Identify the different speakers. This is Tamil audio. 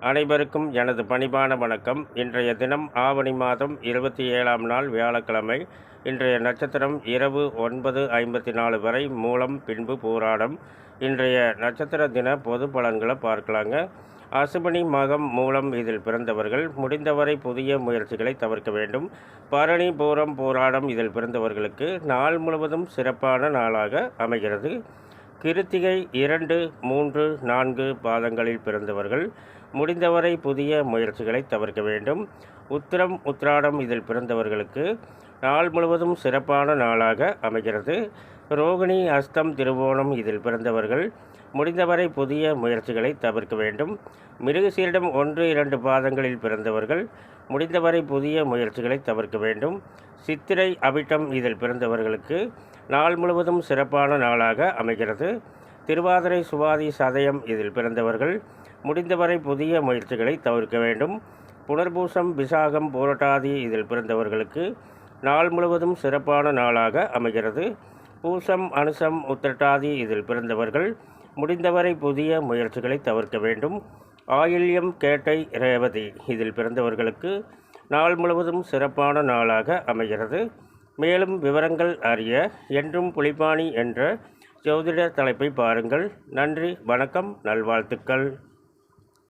Speaker 1: அனைவருக்கும் எனது பணிபான வணக்கம். இன்றைய தினம் ஆவணி மாதம் இருபத்தி ஏழாம் நாள் வியாழக்கிழமை. இன்றைய நட்சத்திரம் இரவு ஒன்பது ஐம்பத்தி நாலு வரை மூலம் பின்பு போராடம். இன்றைய நட்சத்திர தின பொது பலன்களை பார்க்கலாங்க. அசுபனி மகம் மூலம் இதில் பிறந்தவர்கள் முடிந்தவரை புதிய முயற்சிகளை தவிர்க்க வேண்டும். பரணி பூரம் போராடம் இதில் பிறந்தவர்களுக்கு நாள் முழுவதும் சிறப்பான நாளாக அமைகிறது. கிருத்திகை இரண்டு மூன்று நான்கு பாதங்களில் பிறந்தவர்கள் முடிந்தவரை புதிய முயற்சிகளை தவிர்க்க வேண்டும். உத்திரம் உத்ராடம் இதில் பிறந்தவர்களுக்கு நாள் முழுவதும் சிறப்பான நாளாக அமைகிறது. ரோகிணி அஸ்தம் திருவோணம் இதில் பிறந்தவர்கள் முடிந்தவரை புதிய முயற்சிகளை தவிர்க்க வேண்டும். மிருகசீரிடம் ஒன்று இரண்டு பாதங்களில் பிறந்தவர்கள் முடிந்தவரை புதிய முயற்சிகளை தவிர்க்க வேண்டும். சித்திரை அவிட்டம் இதில் பிறந்தவர்களுக்கு நாள் முழுவதும் சிறப்பான நாளாக அமைகிறது. திருவாதிரை சுவாதி சதயம் இதில் பிறந்தவர்கள் முடிந்தவரை புதிய முயற்சிகளை தவிர்க்க வேண்டும். புனர்பூசம் விசாகம் போராட்டாதி இதில் பிறந்தவர்களுக்கு நாள் முழுவதும் சிறப்பான நாளாக அமைகிறது. பூசம் அனுசம் உத்திரட்டாதி இதில் பிறந்தவர்கள் முடிந்தவரை புதிய முயற்சிகளை தவிர்க்க வேண்டும். ஆயில்யம் கேட்டை ரேவதி இதில் பிறந்தவர்களுக்கு நாள் முழுவதும் சிறப்பான நாளாக அமைகிறது. மேலும் விவரங்கள் அறிய என்றும் புலிபாணி என்ற ஜோதிட தலைப்பை பாருங்கள். நன்றி வணக்கம் நல்வாழ்த்துக்கள்.